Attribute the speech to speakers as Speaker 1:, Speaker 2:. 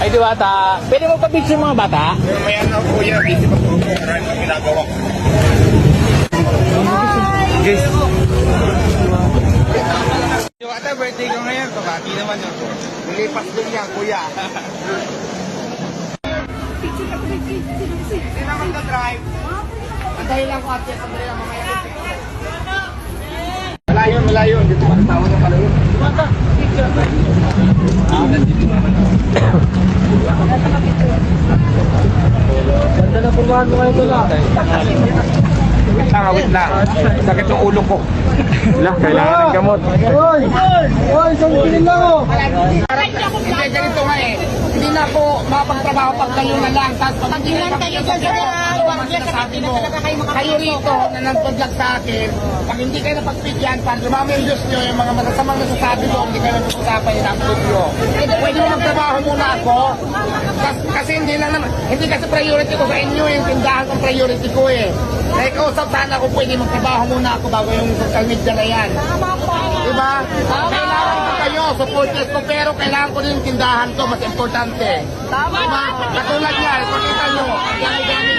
Speaker 1: Ay, Diwata, pwede mo pa-picture yung mga bata?
Speaker 2: May ano kuya, busy pa po. Marami pang ginagawa.
Speaker 1: Guys,
Speaker 2: Yung ata birthday ko ngayon, kabati naman yun. Nilipas din yan, kuya. Hindi naman ka-drive. Antayin lang ko at yan, sandali lang mamaya.
Speaker 1: Pumahan mo ngayon doon
Speaker 2: Wait lang, ah, wait lang. Sakit yung ulo ko.
Speaker 1: Wala, kailangan ng gamot.
Speaker 3: Hoy! Hoy! Sangkinin lang oh!
Speaker 2: Hindi, ganito nga eh. Hindi na po mapagtrabaho pag kayo na lang. Pag lang kayo sa sabi mo, kayo rito na nagpadlag sa akin, pag hindi kayo napagpigyan, pag lumami yung Diyos nyo, yung mga masasamang nasasabi mo, hindi kayo napag-usapan yung upload nyo. Magtrabaho muna ako. Kas- Kasi hindi lang naman, hindi kasi priority ko sa inyo, yung tindahan kong priority ko eh. Kaya kausap sana ako pwede magtrabaho muna ako bago yung social media na yan. Diba? Kailangan ko kayo, supporters ko, pero kailangan ko din yung tindahan ko, mas importante. Tama. Diba? Katulad yan, pakita nyo, yan ang